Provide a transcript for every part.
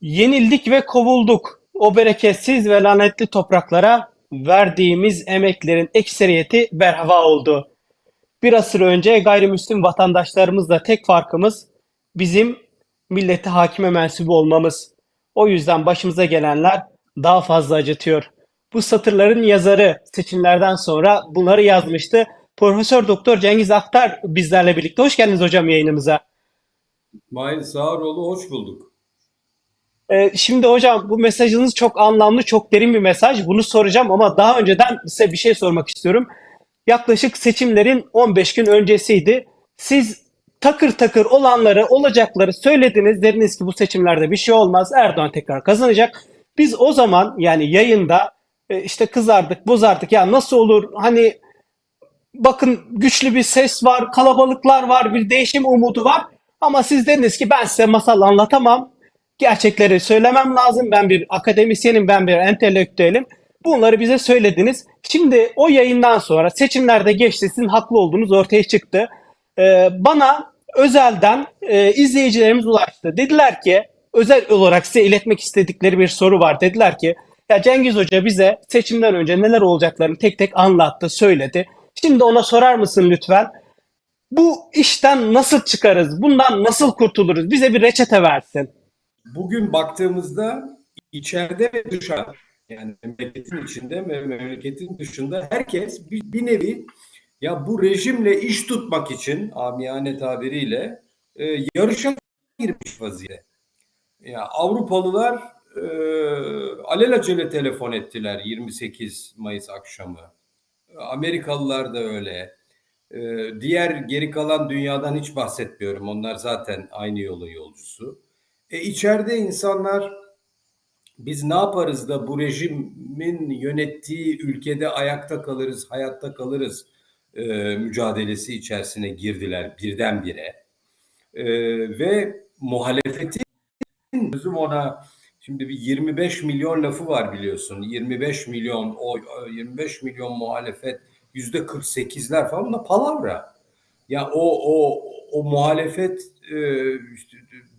Yenildik ve kovulduk. O bereketsiz ve lanetli topraklara verdiğimiz emeklerin ekseriyeti berhava oldu. Bir asır önce gayrimüslim vatandaşlarımızla tek farkımız bizim millete hakime mensubu olmamız. O yüzden başımıza gelenler daha fazla acıtıyor. Bu satırların yazarı seçimlerden sonra bunları yazmıştı. Profesör Doktor Cengiz Aktar bizlerle birlikte. Hoş geldiniz hocam yayınımıza. Mahir Sağaroğlu hoş bulduk. Ee, şimdi hocam bu mesajınız çok anlamlı, çok derin bir mesaj. Bunu soracağım ama daha önceden size bir şey sormak istiyorum. Yaklaşık seçimlerin 15 gün öncesiydi. Siz takır takır olanları, olacakları söylediniz. Dediniz ki bu seçimlerde bir şey olmaz. Erdoğan tekrar kazanacak. Biz o zaman yani yayında e, işte kızardık, bozardık. Ya nasıl olur? Hani bakın güçlü bir ses var, kalabalıklar var, bir değişim umudu var. Ama siz dediniz ki ben size masal anlatamam. Gerçekleri söylemem lazım. Ben bir akademisyenim, ben bir entelektüelim. Bunları bize söylediniz. Şimdi o yayından sonra seçimlerde geçti. Sizin haklı olduğunuz ortaya çıktı. Ee, bana özelden e, izleyicilerimiz ulaştı. Dediler ki özel olarak size iletmek istedikleri bir soru var. Dediler ki ya Cengiz Hoca bize seçimden önce neler olacaklarını tek tek anlattı, söyledi. Şimdi ona sorar mısın lütfen? Bu işten nasıl çıkarız? Bundan nasıl kurtuluruz? Bize bir reçete versin. Bugün baktığımızda içeride ve dışarıda yani memleketin içinde ve memleketin dışında herkes bir, bir nevi ya bu rejimle iş tutmak için amiyane tabiriyle e, yarışa girmiş vaziyette. Ya Avrupalılar e, alelacele telefon ettiler 28 Mayıs akşamı. Amerikalılar da öyle. E, diğer geri kalan dünyadan hiç bahsetmiyorum. Onlar zaten aynı yolun yolcusu. E içeride insanlar biz ne yaparız da bu rejimin yönettiği ülkede ayakta kalırız, hayatta kalırız e, mücadelesi içerisine girdiler birdenbire. E, ve muhalefetin sözüm ona şimdi bir 25 milyon lafı var biliyorsun. 25 milyon oy, 25 milyon muhalefet yüzde 48'ler falan da palavra. Ya o o o muhalefet e, işte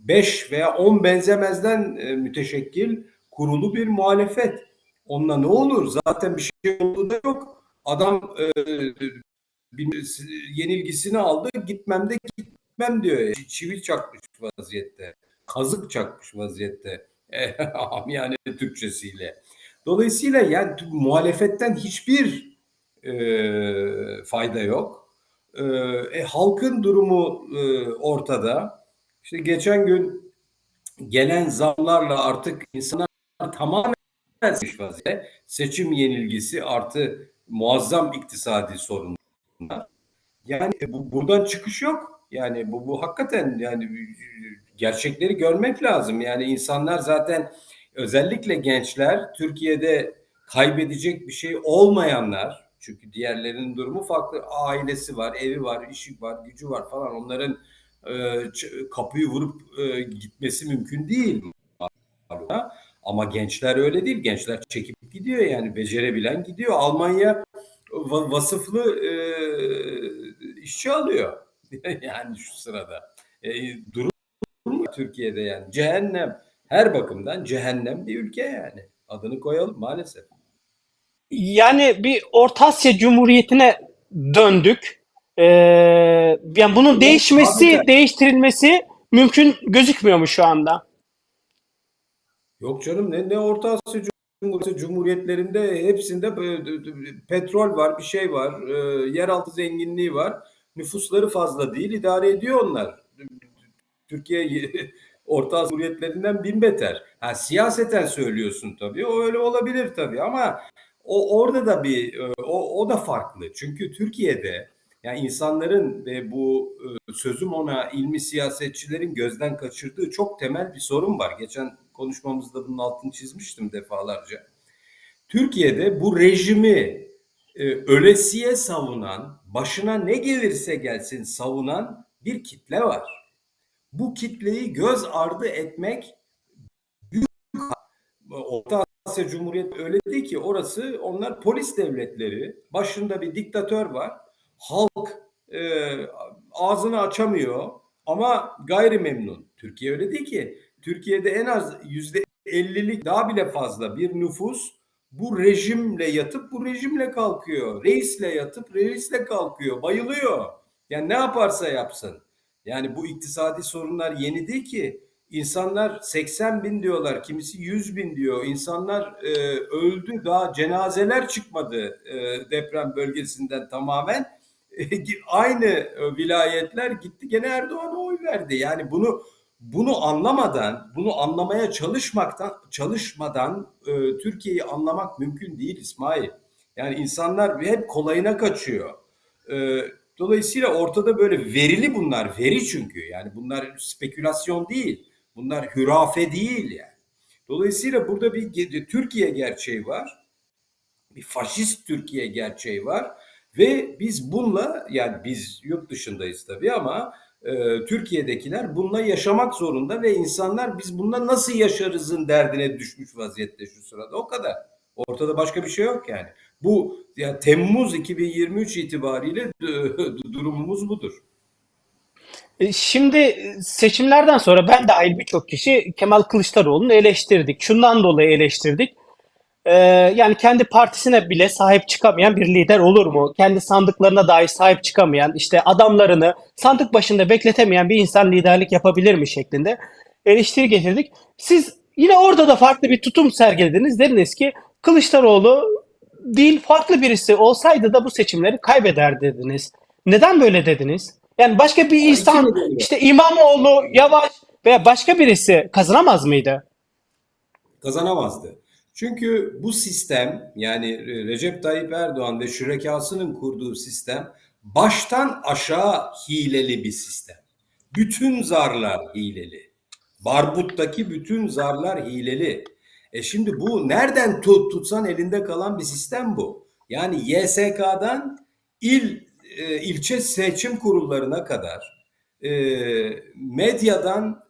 5 veya 10 benzemezden e, müteşekkil kurulu bir muhalefet. Onunla ne olur? Zaten bir şey olduğu da yok. Adam e, yenilgisini aldı. Gitmem de gitmem diyor. ya. Çivil çakmış vaziyette. Kazık çakmış vaziyette. E, amiyane Türkçesiyle. Dolayısıyla yani muhalefetten hiçbir e, fayda yok. E, e, halkın durumu e, ortada. İşte geçen gün gelen zamlarla artık insanlar tamamen vaziyette. Seçim yenilgisi artı muazzam iktisadi sorunlar. Yani e, bu, buradan çıkış yok. Yani bu, bu hakikaten yani gerçekleri görmek lazım. Yani insanlar zaten özellikle gençler Türkiye'de kaybedecek bir şey olmayanlar çünkü diğerlerinin durumu farklı. Ailesi var, evi var, işi var, gücü var falan. Onların e, kapıyı vurup e, gitmesi mümkün değil. Ama gençler öyle değil. Gençler çekip gidiyor yani becerebilen gidiyor. Almanya va- vasıflı e, işçi alıyor. yani şu sırada. E, durum Türkiye'de yani. Cehennem. Her bakımdan cehennem bir ülke yani. Adını koyalım maalesef. Yani bir Orta Asya Cumhuriyeti'ne döndük. Ee, yani bunun değişmesi, değiştirilmesi mümkün gözükmüyor mu şu anda? Yok canım ne, ne Orta Asya Cumhuriyeti Cumhuriyetlerinde hepsinde petrol var, bir şey var, e, yeraltı zenginliği var. Nüfusları fazla değil, idare ediyor onlar. Türkiye Orta Asya Cumhuriyetlerinden bin beter. Ha, siyaseten söylüyorsun tabii, o öyle olabilir tabii ama o orada da bir e, o, o da farklı. Çünkü Türkiye'de yani insanların ve bu e, sözüm ona ilmi siyasetçilerin gözden kaçırdığı çok temel bir sorun var. Geçen konuşmamızda bunun altını çizmiştim defalarca. Türkiye'de bu rejimi e, ölesiye savunan, başına ne gelirse gelsin savunan bir kitle var. Bu kitleyi göz ardı etmek büyük Orta Asya Cumhuriyeti öyle değil ki orası onlar polis devletleri. Başında bir diktatör var. Halk e, ağzını açamıyor ama gayri memnun. Türkiye öyle değil ki. Türkiye'de en az yüzde 50'lik daha bile fazla bir nüfus bu rejimle yatıp bu rejimle kalkıyor. Reisle yatıp reisle kalkıyor. Bayılıyor. Yani ne yaparsa yapsın. Yani bu iktisadi sorunlar yeni değil ki. İnsanlar 80 bin diyorlar, kimisi 100 bin diyor. İnsanlar e, öldü, daha cenazeler çıkmadı e, deprem bölgesinden tamamen. Aynı e, vilayetler gitti gene Erdoğan'a oy verdi. Yani bunu bunu anlamadan, bunu anlamaya çalışmaktan çalışmadan e, Türkiye'yi anlamak mümkün değil İsmail. Yani insanlar hep kolayına kaçıyor. E, dolayısıyla ortada böyle verili bunlar, veri çünkü. Yani bunlar spekülasyon değil. Bunlar hürafe değil yani. Dolayısıyla burada bir Türkiye gerçeği var. Bir faşist Türkiye gerçeği var. Ve biz bununla yani biz yurt dışındayız tabii ama e, Türkiye'dekiler bununla yaşamak zorunda ve insanlar biz bununla nasıl yaşarızın derdine düşmüş vaziyette şu sırada o kadar. Ortada başka bir şey yok yani. Bu ya Temmuz 2023 itibariyle e, durumumuz budur. E, Şimdi seçimlerden sonra ben dahil birçok kişi Kemal Kılıçdaroğlu'nu eleştirdik. Şundan dolayı eleştirdik. Ee, yani kendi partisine bile sahip çıkamayan bir lider olur mu? Kendi sandıklarına dahi sahip çıkamayan, işte adamlarını sandık başında bekletemeyen bir insan liderlik yapabilir mi şeklinde eleştiri getirdik. Siz yine orada da farklı bir tutum sergilediniz. Dediniz ki Kılıçdaroğlu değil farklı birisi olsaydı da bu seçimleri kaybeder dediniz. Neden böyle dediniz? Yani başka bir insan işte İmamoğlu, Yavaş veya başka birisi kazanamaz mıydı? Kazanamazdı. Çünkü bu sistem yani Recep Tayyip Erdoğan ve şürekasının kurduğu sistem baştan aşağı hileli bir sistem. Bütün zarlar hileli. Barbuttaki bütün zarlar hileli. E şimdi bu nereden tut, tutsan elinde kalan bir sistem bu. Yani YSK'dan il e, ilçe seçim kurullarına kadar e, medyadan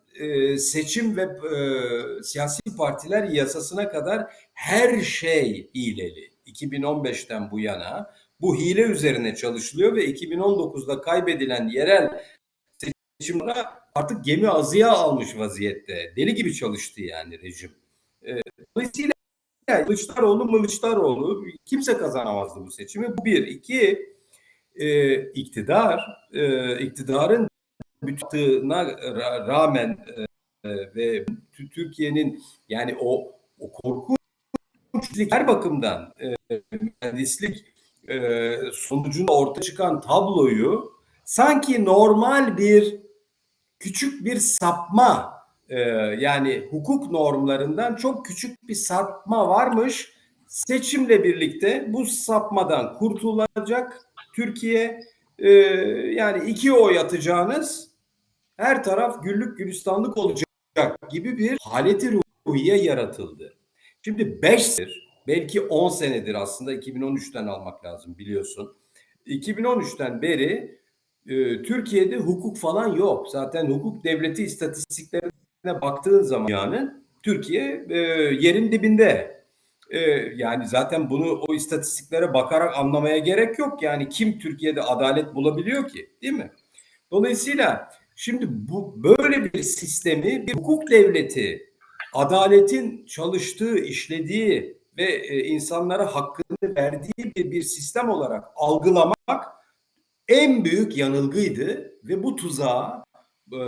seçim ve e, siyasi partiler yasasına kadar her şey hileli. 2015'ten bu yana bu hile üzerine çalışılıyor ve 2019'da kaybedilen yerel seçimlere artık gemi azıya almış vaziyette. Deli gibi çalıştı yani rejim. E, dolayısıyla Kılıçdaroğlu Mılıçdaroğlu kimse kazanamazdı bu seçimi. Bu bir. iki e, iktidar, e, iktidarın bütününe rağmen e, ve Türkiye'nin yani o o korkunç her bakımdan e, mühendislik e, sonucunda ortaya çıkan tabloyu sanki normal bir küçük bir sapma e, yani hukuk normlarından çok küçük bir sapma varmış. Seçimle birlikte bu sapmadan kurtulacak Türkiye e, yani iki oy atacağınız her taraf güllük gülistanlık olacak gibi bir haleti ruhiye yaratıldı. Şimdi 5 belki 10 senedir aslında 2013'ten almak lazım biliyorsun. 2013'ten beri e, Türkiye'de hukuk falan yok. Zaten hukuk devleti istatistiklerine baktığın zaman yani Türkiye e, yerin dibinde. E, yani zaten bunu o istatistiklere bakarak anlamaya gerek yok. Yani kim Türkiye'de adalet bulabiliyor ki değil mi? Dolayısıyla Şimdi bu böyle bir sistemi bir hukuk devleti adaletin çalıştığı, işlediği ve e, insanlara hakkını verdiği bir, bir sistem olarak algılamak en büyük yanılgıydı ve bu tuzağa e,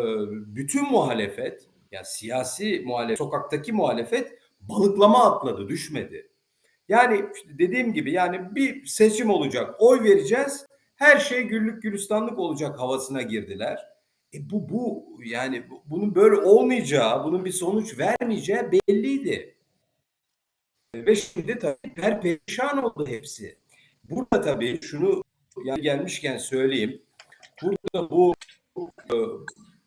bütün muhalefet yani siyasi muhalefet, sokaktaki muhalefet balıklama atladı, düşmedi. Yani dediğim gibi yani bir seçim olacak, oy vereceğiz, her şey güllük gülistanlık olacak havasına girdiler. E bu bu yani bunun böyle olmayacağı, bunun bir sonuç vermeyeceği belliydi. Ve şimdi tabii per perişan oldu hepsi. Burada tabii şunu yani gelmişken söyleyeyim. Burada bu bu,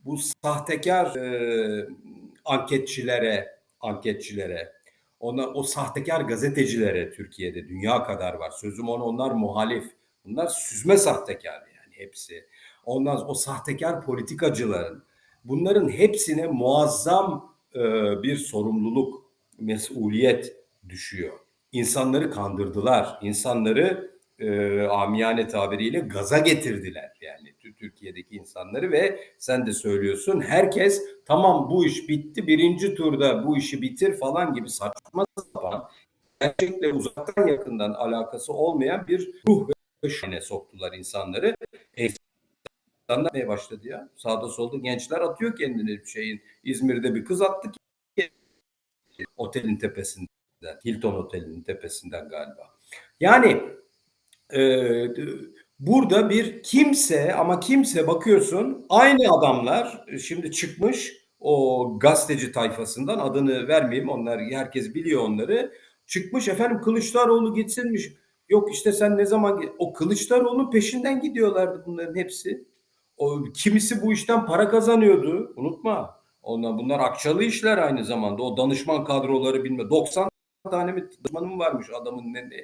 bu sahtekar e, anketçilere, anketçilere, ona o sahtekar gazetecilere Türkiye'de dünya kadar var. Sözüm ona onlar muhalif. Bunlar süzme sahtekar yani hepsi. Ondan sonra o sahtekar politikacıların bunların hepsine muazzam e, bir sorumluluk, mesuliyet düşüyor. İnsanları kandırdılar. İnsanları e, amiyane tabiriyle gaza getirdiler. Yani Tü- Türkiye'deki insanları ve sen de söylüyorsun herkes tamam bu iş bitti birinci turda bu işi bitir falan gibi saçma sapan gerçekle uzaktan yakından alakası olmayan bir ruh ve soktular insanları. Ne başladı ya? Sağda solda gençler atıyor kendini bir şeyin. İzmir'de bir kız attı ki otelin tepesinden. Hilton Oteli'nin tepesinden galiba. Yani e, burada bir kimse ama kimse bakıyorsun aynı adamlar şimdi çıkmış o gazeteci tayfasından adını vermeyeyim onlar herkes biliyor onları çıkmış efendim Kılıçdaroğlu gitsinmiş yok işte sen ne zaman o Kılıçdaroğlu'nun peşinden gidiyorlardı bunların hepsi o kimisi bu işten para kazanıyordu. Unutma. Onlar bunlar akçalı işler aynı zamanda. O danışman kadroları bilme. 90 tane mi danışmanı mı varmış adamın ne, ne,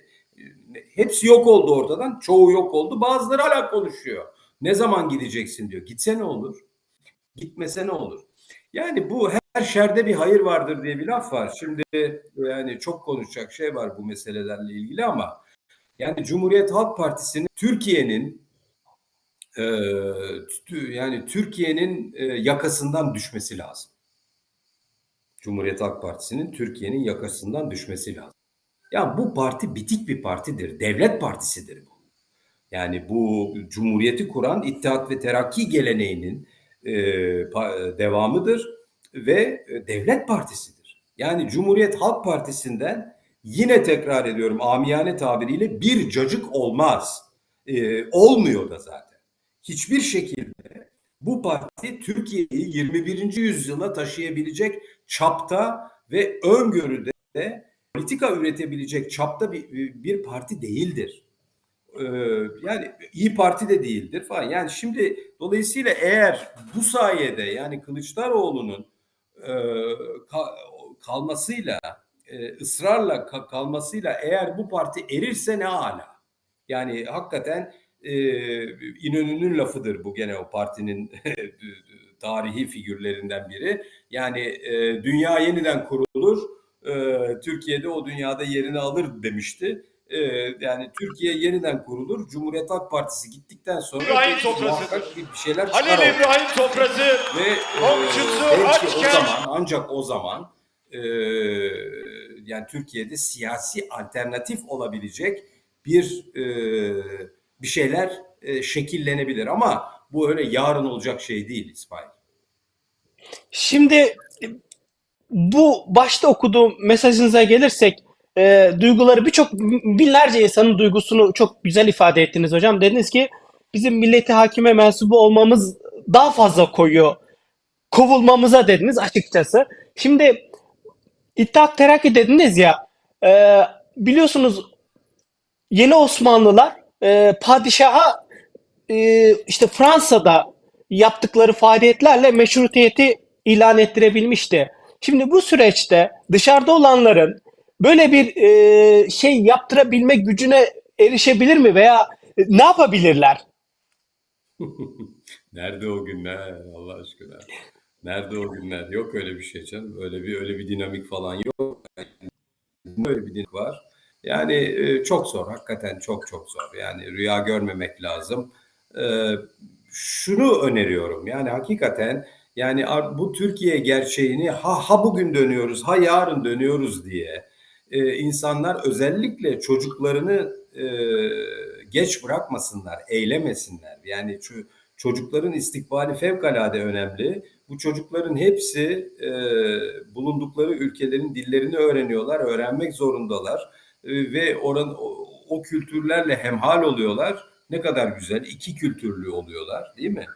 ne- hepsi yok oldu ortadan. Çoğu yok oldu. Bazıları hala konuşuyor. Ne zaman gideceksin diyor. Gitse ne olur? Gitmese ne olur? Yani bu her şerde bir hayır vardır diye bir laf var. Şimdi yani çok konuşacak şey var bu meselelerle ilgili ama yani Cumhuriyet Halk Partisi'nin Türkiye'nin tü- yani Türkiye'nin e, yakasından düşmesi lazım. Cumhuriyet Halk Partisi'nin Türkiye'nin yakasından düşmesi lazım. Ya bu parti bitik bir partidir. Devlet partisidir bu. Yani bu Cumhuriyeti kuran İttihat ve Terakki geleneğinin e, devamıdır ve e, devlet partisidir. Yani Cumhuriyet Halk Partisi'nden yine tekrar ediyorum amiyane tabiriyle bir cacık olmaz. E, olmuyor da zaten. Hiçbir şekilde bu parti Türkiye'yi 21. yüzyıla taşıyabilecek çapta ve öngörüde politika üretebilecek çapta bir, bir parti değildir. Ee, yani iyi Parti de değildir falan. Yani şimdi dolayısıyla eğer bu sayede yani Kılıçdaroğlu'nun e, ka- kalmasıyla e, ısrarla ka- kalmasıyla eğer bu parti erirse ne ala. Yani hakikaten İnönü'nün lafıdır bu gene o partinin tarihi figürlerinden biri. Yani e, dünya yeniden kurulur, e, Türkiye'de o dünyada yerini alır demişti. E, yani Türkiye yeniden kurulur. Cumhuriyet Halk Partisi gittikten sonra İbrahim sofrasıdır. bir şeyler. Halil. İbrahim sofrası Ve e, Komşusu belki o açken- zaman ancak o zaman e, yani Türkiye'de siyasi alternatif olabilecek bir e, bir şeyler e, şekillenebilir ama bu öyle yarın olacak şey değil İsmail. Şimdi bu başta okuduğum mesajınıza gelirsek e, duyguları birçok binlerce insanın duygusunu çok güzel ifade ettiniz hocam. Dediniz ki bizim milleti hakime mensubu olmamız daha fazla koyuyor. Kovulmamıza dediniz açıkçası. Şimdi İttihat Terakki dediniz ya e, biliyorsunuz yeni Osmanlılar e, padişaha e, işte Fransa'da yaptıkları faaliyetlerle meşrutiyeti ilan ettirebilmişti. Şimdi bu süreçte dışarıda olanların böyle bir e, şey yaptırabilme gücüne erişebilir mi veya ne yapabilirler? Nerede o günler Allah aşkına? Nerede o günler? Yok öyle bir şey canım. Öyle bir öyle bir dinamik falan yok. Böyle bir dinamik var. Yani e, çok zor. Hakikaten çok çok zor. Yani rüya görmemek lazım. E, şunu öneriyorum. Yani hakikaten yani bu Türkiye gerçeğini ha ha bugün dönüyoruz, ha yarın dönüyoruz diye e, insanlar özellikle çocuklarını geç bırakmasınlar, eylemesinler. Yani ço- çocukların istikbali fevkalade önemli. Bu çocukların hepsi bulundukları ülkelerin dillerini öğreniyorlar, öğrenmek zorundalar ve oran o, o kültürlerle hemhal oluyorlar. Ne kadar güzel, iki kültürlü oluyorlar, değil mi?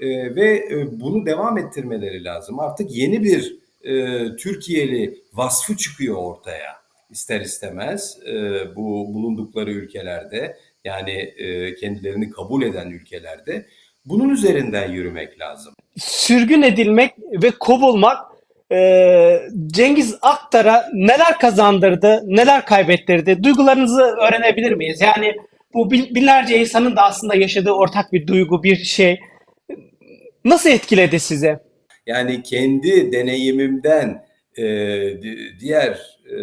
E, ve e, bunu devam ettirmeleri lazım. Artık yeni bir e, Türkiye'li vasfı çıkıyor ortaya ister istemez e, bu bulundukları ülkelerde yani e, kendilerini kabul eden ülkelerde bunun üzerinden yürümek lazım. Sürgün edilmek ve kovulmak e, Cengiz Aktar'a neler kazandırdı, neler kaybettirdi? Duygularınızı öğrenebilir miyiz? Yani bu bin- binlerce insanın da aslında yaşadığı ortak bir duygu, bir şey. Nasıl etkiledi sizi? Yani kendi deneyimimden e, di- diğer e,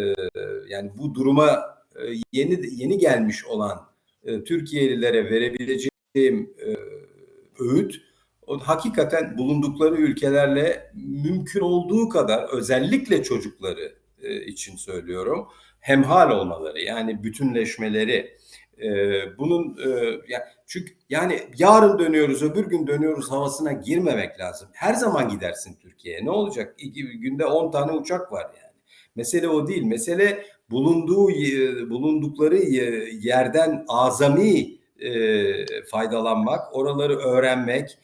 yani bu duruma e, yeni yeni gelmiş olan e, Türkiye'lilere verebileceğim e, öğüt hakikaten bulundukları ülkelerle mümkün olduğu kadar özellikle çocukları e, için söylüyorum hemhal olmaları yani bütünleşmeleri e, bunun e, ya, çünkü yani yarın dönüyoruz öbür gün dönüyoruz havasına girmemek lazım. Her zaman gidersin Türkiye'ye ne olacak? İki, günde 10 tane uçak var yani. Mesele o değil. Mesele bulunduğu bulundukları yerden azami e, faydalanmak, oraları öğrenmek,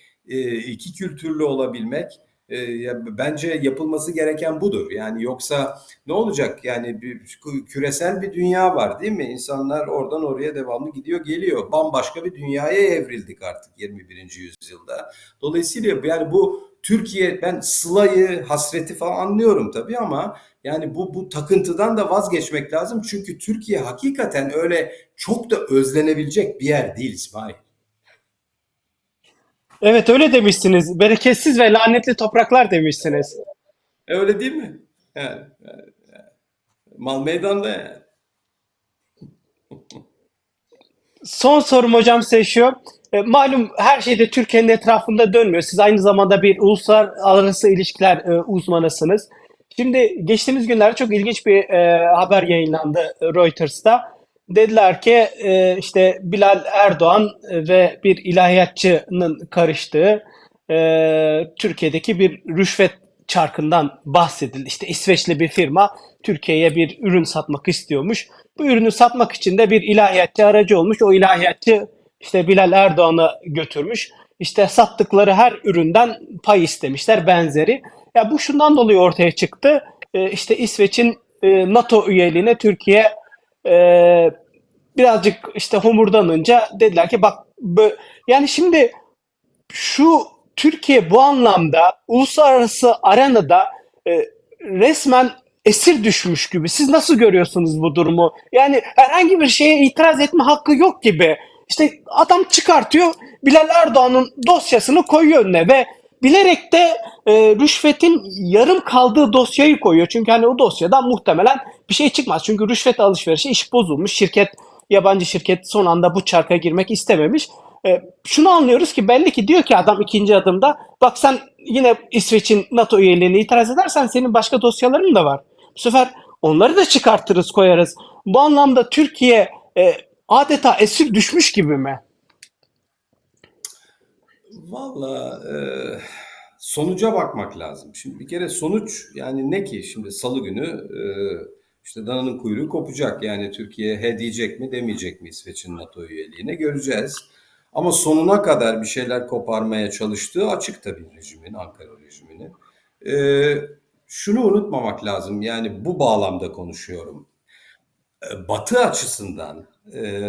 iki kültürlü olabilmek e, bence yapılması gereken budur. Yani yoksa ne olacak? Yani bir küresel bir dünya var değil mi? İnsanlar oradan oraya devamlı gidiyor geliyor. Bambaşka bir dünyaya evrildik artık 21. yüzyılda. Dolayısıyla yani bu Türkiye ben Sıla'yı, hasreti falan anlıyorum tabii ama yani bu bu takıntıdan da vazgeçmek lazım. Çünkü Türkiye hakikaten öyle çok da özlenebilecek bir yer değil İsmail. Evet öyle demişsiniz. Bereketsiz ve lanetli topraklar demişsiniz. E, Öyle değil mi? Yani, yani, yani. Mal meydanda yani. Son sorum hocam size şu. E, malum her şey de Türkiye'nin etrafında dönmüyor. Siz aynı zamanda bir uluslararası ilişkiler e, uzmanısınız. Şimdi geçtiğimiz günlerde çok ilginç bir e, haber yayınlandı Reuters'ta. Dediler ki e, işte Bilal Erdoğan ve bir ilahiyatçının karıştığı e, Türkiye'deki bir rüşvet çarkından bahsedildi. İşte İsveçli bir firma Türkiye'ye bir ürün satmak istiyormuş. Bu ürünü satmak için de bir ilahiyatçı aracı olmuş. O ilahiyatçı işte Bilal Erdoğan'ı götürmüş. İşte sattıkları her üründen pay istemişler benzeri. Ya bu şundan dolayı ortaya çıktı. Ee, işte İsveç'in e, NATO üyeliğine Türkiye e, birazcık işte homurdanınca dediler ki bak yani şimdi şu Türkiye bu anlamda uluslararası arenada e, resmen esir düşmüş gibi. Siz nasıl görüyorsunuz bu durumu? Yani herhangi bir şeye itiraz etme hakkı yok gibi. İşte adam çıkartıyor Bilal Erdoğan'ın dosyasını koyuyor önüne ve bilerek de e, rüşvetin yarım kaldığı dosyayı koyuyor. Çünkü hani o dosyadan muhtemelen bir şey çıkmaz. Çünkü rüşvet alışverişi iş bozulmuş. Şirket yabancı şirket son anda bu çarka girmek istememiş. E, şunu anlıyoruz ki belli ki diyor ki adam ikinci adımda bak sen yine İsveç'in NATO üyeliğine itiraz edersen senin başka dosyaların da var. Bu sefer onları da çıkartırız koyarız. Bu anlamda Türkiye e, adeta esir düşmüş gibi mi? Valla e, sonuca bakmak lazım. Şimdi bir kere sonuç yani ne ki? Şimdi salı günü e, işte dananın kuyruğu kopacak. Yani Türkiye he diyecek mi demeyecek mi İsveç'in NATO üyeliğine göreceğiz. Ama sonuna kadar bir şeyler koparmaya çalıştığı açık tabii rejimin, Ankara rejiminin. E, şunu unutmamak lazım. Yani bu bağlamda konuşuyorum. E, Batı açısından e,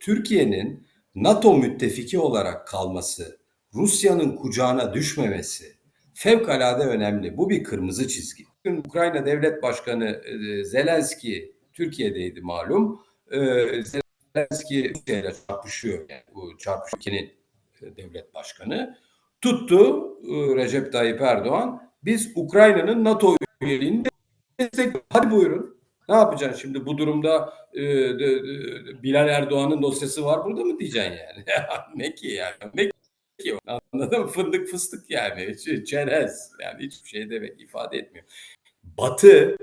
Türkiye'nin NATO müttefiki olarak kalması, Rusya'nın kucağına düşmemesi fevkalade önemli. Bu bir kırmızı çizgi. Bugün Ukrayna Devlet Başkanı e, Zelenski Türkiye'deydi malum. E, Zelenski Rusya'yla çarpışıyor. Yani bu çarpışırkenin devlet başkanı. Tuttu e, Recep Tayyip Erdoğan. Biz Ukrayna'nın NATO üyeliğini destekliyoruz. Hadi buyurun. Ne yapacaksın şimdi bu durumda e, de, de, Bilal Erdoğan'ın dosyası var burada mı diyeceksin yani? ne ki yani? Ne ki? Anladın mı? Fındık fıstık yani. Çerez. Yani hiçbir şey demek ifade etmiyor. Batı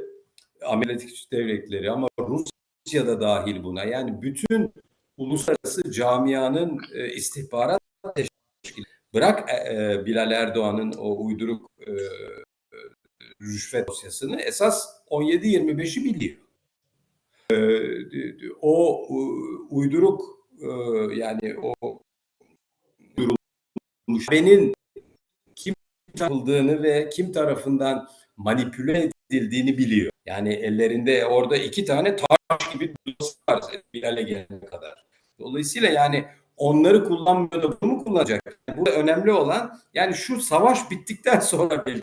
Amerika Devletleri ama Rusya da dahil buna. Yani bütün uluslararası camianın e, istihbarat teşkil bırak e, e, Bilal Erdoğan'ın o uyduruk e, rüşvet dosyasını esas 17-25'i biliyor. Ee, o uyduruk e, yani o benim kim yapıldığını ve kim tarafından manipüle edildiğini biliyor. Yani ellerinde orada iki tane taş gibi dosya var Bilal'e gelene kadar. Dolayısıyla yani onları kullanmıyor da bunu kullanacak? Bu önemli olan yani şu savaş bittikten sonra belki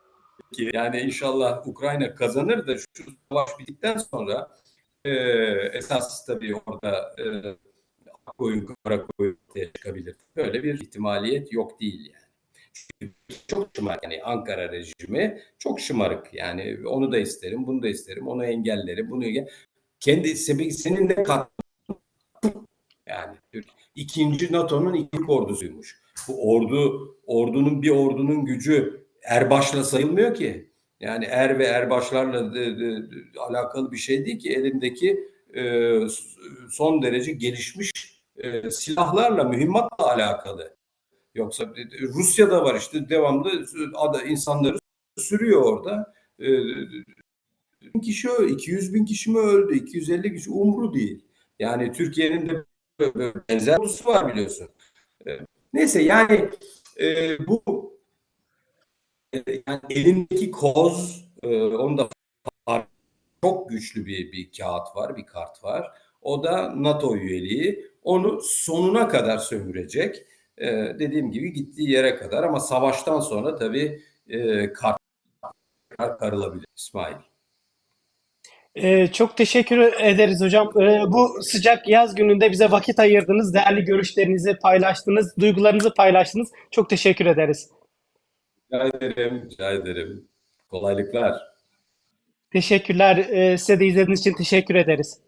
ki yani inşallah Ukrayna kazanır da şu savaş bittikten sonra e, esas tabii orada e, koyun kara koyun çıkabilir. Böyle bir ihtimaliyet yok değil yani. Çünkü çok şımarık yani Ankara rejimi çok şımarık yani onu da isterim bunu da isterim onu engellerim bunu engel- kendi senin de kat yani ikinci NATO'nun ilk ordusuymuş. Bu ordu ordunun bir ordunun gücü erbaşla sayılmıyor ki. Yani er ve erbaşlarla de, de, de, alakalı bir şey değil ki elindeki e, son derece gelişmiş e, silahlarla, mühimmatla alakalı. Yoksa Rusya'da var işte devamlı ada insanları sürüyor orada. E, bin kişi öldü, 200 bin kişi mi öldü, 250 kişi umru değil. Yani Türkiye'nin de benzer ordusu var biliyorsun. E, neyse yani e, bu e, yani elindeki koz e, onda çok güçlü bir, bir kağıt var, bir kart var. O da NATO üyeliği. Onu sonuna kadar sömürecek. Ee, dediğim gibi gittiği yere kadar ama savaştan sonra tabii e, kart karılabilir İsmail. Ee, çok teşekkür ederiz hocam. Ee, bu sıcak yaz gününde bize vakit ayırdınız, değerli görüşlerinizi paylaştınız, duygularınızı paylaştınız. Çok teşekkür ederiz. Rica ederim, rica ederim. Kolaylıklar. Teşekkürler. Ee, size de izlediğiniz için teşekkür ederiz.